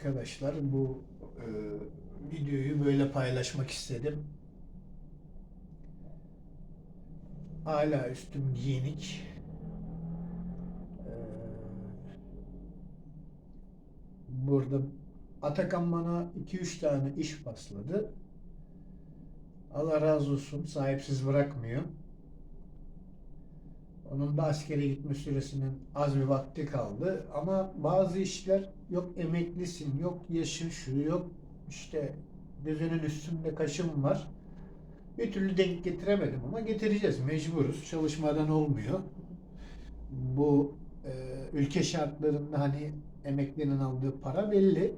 arkadaşlar. Bu e, videoyu böyle paylaşmak istedim. Hala üstüm giyinik. Ee, burada Atakan bana 2-3 tane iş pasladı. Allah razı olsun. Sahipsiz bırakmıyor. Onun da askere gitme süresinin az bir vakti kaldı. Ama bazı işler yok emeklisin, yok yaşın şu, yok işte gözünün üstünde kaşım var. Bir türlü denk getiremedim ama getireceğiz. Mecburuz. Çalışmadan olmuyor. Bu e, ülke şartlarında hani emeklinin aldığı para belli.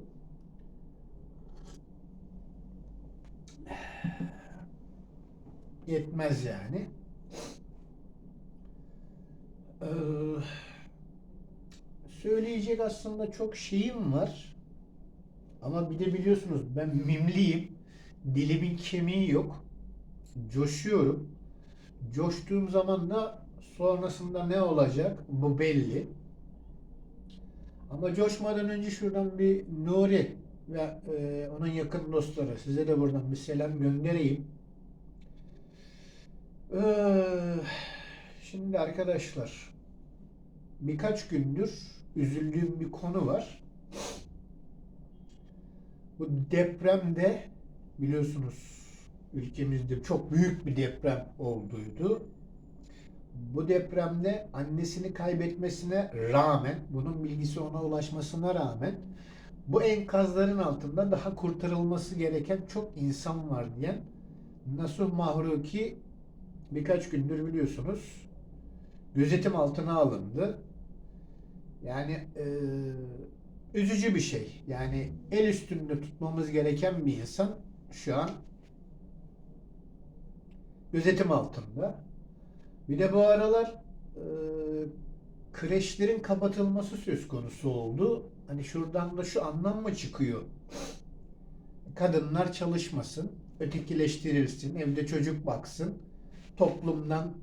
Yetmez yani. Ee, söyleyecek aslında çok şeyim var. Ama bir de biliyorsunuz ben mimliyim. Dilimin kemiği yok. Coşuyorum. Coştuğum zaman da sonrasında ne olacak bu belli. Ama coşmadan önce şuradan bir Nuri ve e, onun yakın dostları size de buradan bir selam göndereyim. Ee, şimdi arkadaşlar birkaç gündür üzüldüğüm bir konu var. Bu depremde biliyorsunuz ülkemizde çok büyük bir deprem olduydu. Bu depremde annesini kaybetmesine rağmen, bunun bilgisi ona ulaşmasına rağmen bu enkazların altında daha kurtarılması gereken çok insan var diyen Nasuh Mahruki birkaç gündür biliyorsunuz gözetim altına alındı. Yani e, üzücü bir şey. Yani el üstünde tutmamız gereken bir insan şu an gözetim altında. Bir de bu aralar e, kreşlerin kapatılması söz konusu oldu. Hani şuradan da şu anlam mı çıkıyor? Kadınlar çalışmasın, ötekileştirilsin, evde çocuk baksın, toplumdan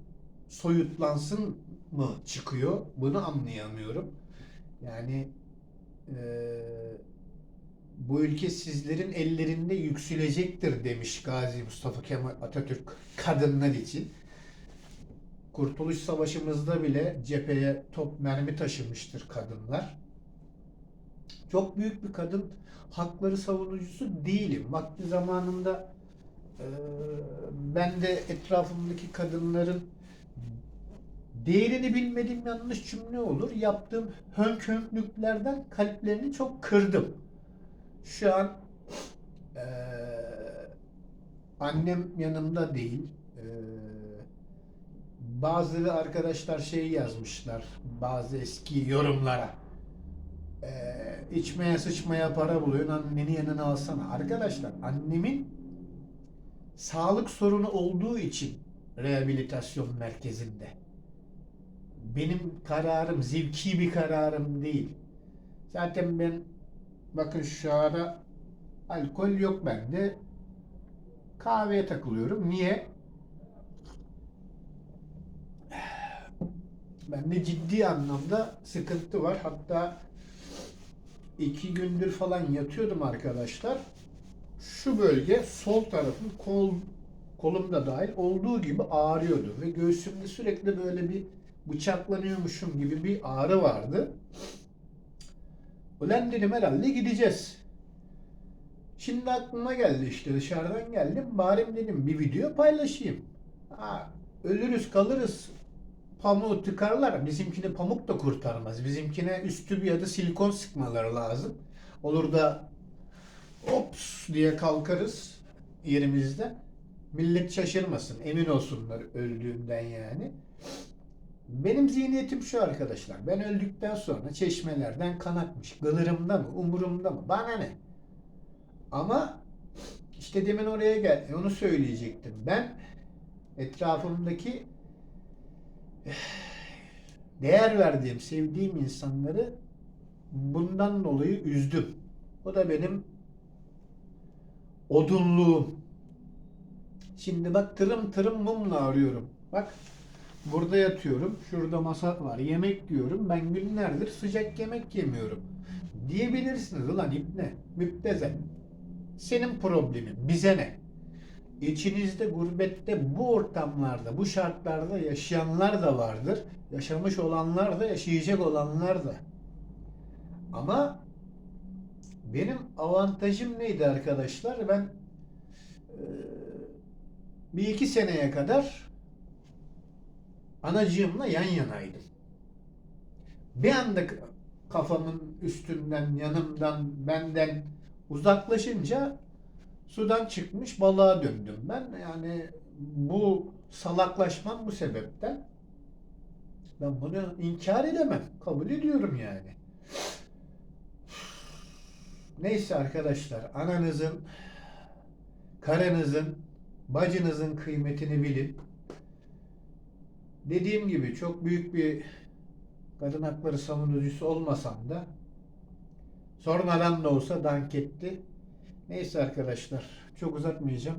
soyutlansın mı çıkıyor? Bunu anlayamıyorum. Yani eee, bu ülke sizlerin ellerinde yükselecektir demiş Gazi Mustafa Kemal Atatürk kadınlar için. Kurtuluş Savaşımızda bile cepheye top mermi taşımıştır kadınlar. Çok büyük bir kadın hakları savunucusu değilim. Vakti zamanında eee, ben de etrafımdaki kadınların değerini bilmediğim yanlış cümle olur. Yaptığım hönk kalplerini çok kırdım. Şu an eee, annem yanımda değil. Eee, bazı arkadaşlar şey yazmışlar bazı eski yorumlara. Eee içmeye sıçmaya para buluyorsun anneni yanına alsana. Arkadaşlar annemin sağlık sorunu olduğu için rehabilitasyon merkezinde. Benim kararım zevki bir kararım değil. Zaten ben bakın şu ara alkol yok bende. Kahveye takılıyorum. Niye? Bende ciddi anlamda sıkıntı var. Hatta iki gündür falan yatıyordum arkadaşlar. Şu bölge sol tarafım kol kolumda dahil olduğu gibi ağrıyordu ve göğsümde sürekli böyle bir bıçaklanıyormuşum gibi bir ağrı vardı. Ulan dedim herhalde gideceğiz. Şimdi aklıma geldi işte dışarıdan geldim. Bari dedim bir video paylaşayım. Ha, ölürüz kalırız. Pamuğu tıkarlar. Bizimkini pamuk da kurtarmaz. Bizimkine üstü bir adı silikon sıkmaları lazım. Olur da ops diye kalkarız yerimizde. Millet şaşırmasın. Emin olsunlar öldüğümden yani. Benim zihniyetim şu arkadaşlar. Ben öldükten sonra çeşmelerden kan akmış. Gılırımda mı? Umurumda mı? Bana ne? Ama işte demin oraya gel. e, Onu söyleyecektim. Ben etrafımdaki eh, değer verdiğim, sevdiğim insanları bundan dolayı üzdüm. O da benim odunluğum. Şimdi bak tırım tırım mumla arıyorum. Bak burada yatıyorum. Şurada masa var. Yemek diyorum. Ben günlerdir sıcak yemek yemiyorum. Diyebilirsiniz ulan ipne, müptezel. Senin problemin, bize ne? İçinizde gurbette bu ortamlarda, bu şartlarda yaşayanlar da vardır. Yaşamış olanlar da, yaşayacak olanlar da. Ama benim avantajım neydi arkadaşlar? Ben bir iki seneye kadar anacığımla yan yanaydım. Bir anda kafamın üstünden, yanımdan, benden uzaklaşınca sudan çıkmış balığa döndüm ben. Yani bu salaklaşmam bu sebepten. Ben bunu inkar edemem. Kabul ediyorum yani. Neyse arkadaşlar, ananızın, karınızın, bacınızın kıymetini bilin. Dediğim gibi çok büyük bir kadın hakları savunucusu olmasam da sonradan da olsa dank etti. Neyse arkadaşlar, çok uzatmayacağım.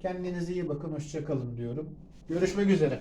Kendinize iyi bakın, hoşça kalın diyorum. Görüşmek üzere.